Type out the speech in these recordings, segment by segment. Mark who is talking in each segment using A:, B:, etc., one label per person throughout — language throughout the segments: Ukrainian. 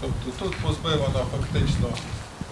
A: Тобто тут позбивана фактично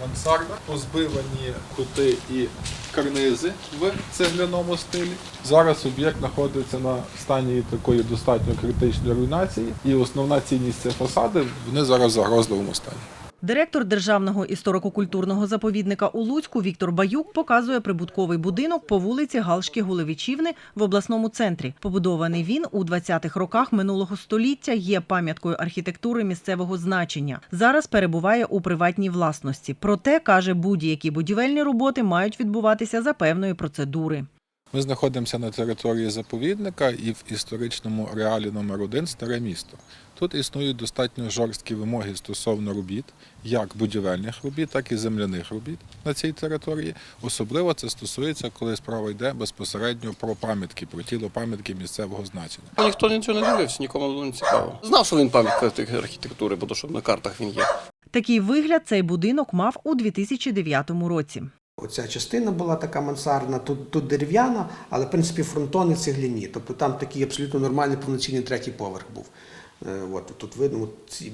A: мансарда, позбивані кути і карнизи в цегляному стилі. Зараз об'єкт знаходиться на стані такої достатньо критичної руйнації, і основна цінність це фасади, вони зараз в загрозливому стані.
B: Директор Державного історико-культурного заповідника у Луцьку Віктор Баюк показує прибутковий будинок по вулиці Галшки Гулевичівни в обласному центрі. Побудований він у 20-х роках минулого століття є пам'яткою архітектури місцевого значення. Зараз перебуває у приватній власності. Проте каже, будь-які будівельні роботи мають відбуватися за певної процедури.
A: Ми знаходимося на території заповідника і в історичному реалі номер 1 старе місто. Тут існують достатньо жорсткі вимоги стосовно робіт, як будівельних робіт, так і земляних робіт на цій території. Особливо це стосується, коли справа йде безпосередньо про пам'ятки, про тіло пам'ятки місцевого значення.
C: Ніхто нічого не дивився, нікому було не цікаво. Знав, що він пам'ятка архітектури, бо то, що на картах він є.
B: Такий вигляд цей будинок мав у 2009 році.
D: Оця частина була така мансардна, тут, тут дерев'яна, але в принципі фронтони цегляні. Тобто там такий абсолютно нормальний повноцінний третій поверх був. Е, От, тут видно,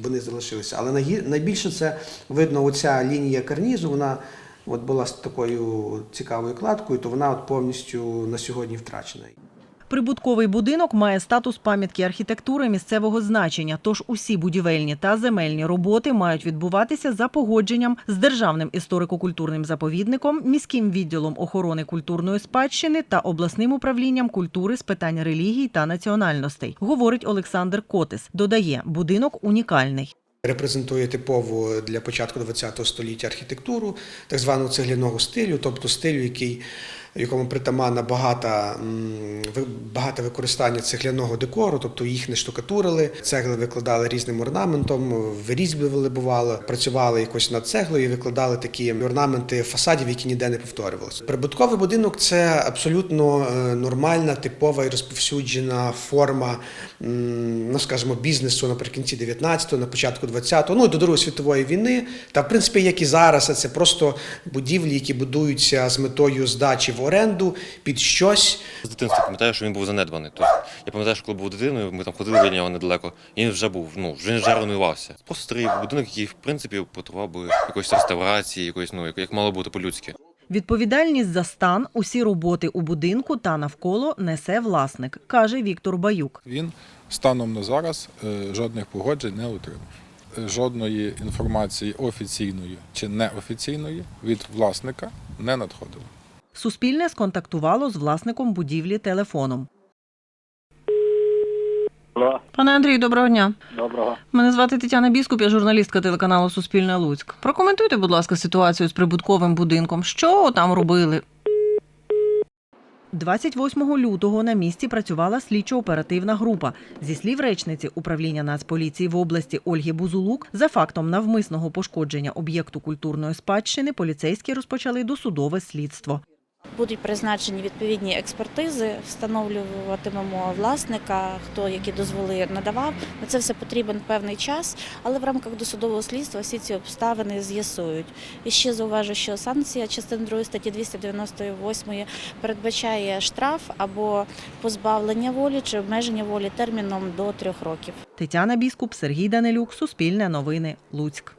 D: вони залишилися. Але найбільше це видно, оця лінія карнізу, вона от була з такою цікавою кладкою, то вона от повністю на сьогодні втрачена.
B: Прибутковий будинок має статус пам'ятки архітектури місцевого значення, тож усі будівельні та земельні роботи мають відбуватися за погодженням з Державним історико-культурним заповідником, міським відділом охорони культурної спадщини та обласним управлінням культури з питань релігій та національностей, говорить Олександр Котис. Додає, будинок унікальний.
D: Репрезентує типову для початку ХХ століття архітектуру, так званого цегляного стилю, тобто стилю, який, якому притаманна багата, багате використання цегляного декору, тобто їх не штукатурили, цегли викладали різним орнаментом, вирізблювали бувало, працювали якось над цеглою і викладали такі орнаменти фасадів, які ніде не повторювалися. Прибутковий будинок це абсолютно е, нормальна, типова і розповсюджена форма, ну скажімо, бізнесу наприкінці 19-го, на початку 20-го, ну і до Другої світової війни. Та в принципі, як і зараз, це просто будівлі, які будуються з метою здачі в оренду під щось.
E: З дитинства пам'ятаю, що він був занедбаний. Тобто, я пам'ятаю, що коли був дитиною, ми там ходили біля нього недалеко, і він вже був, ну, вже вже руйнувався. Просто старий будинок, який, в принципі, потребував би якоїсь реставрації, якоїсь, ну, як, як мало бути по-людськи.
B: Відповідальність за стан, усі роботи у будинку та навколо несе власник, каже Віктор Баюк.
A: Він станом на зараз е, жодних погоджень не отримав. Е, Жодної інформації офіційної чи неофіційної від власника не надходило.
B: Суспільне сконтактувало з власником будівлі телефоном.
F: Алло,
B: Пане Андрію, доброго дня.
F: доброго.
B: Мене звати Тетяна Біскуп, я журналістка телеканалу Суспільне Луцьк. Прокоментуйте, будь ласка, ситуацію з прибутковим будинком. Що там робили? 28 лютого на місці працювала слідчо-оперативна група. Зі слів речниці управління Нацполіції в області Ольги Бузулук, за фактом навмисного пошкодження об'єкту культурної спадщини поліцейські розпочали досудове слідство.
G: Будуть призначені відповідні експертизи, встановлюватимемо власника, хто які дозволи надавав. На це все потрібен певний час, але в рамках досудового слідства всі ці обставини з'ясують. І ще зауважу, що санкція частини 2 статті 298 передбачає штраф або позбавлення волі чи обмеження волі терміном до трьох років.
B: Тетяна Біскуп, Сергій Данилюк, Суспільне новини, Луцьк.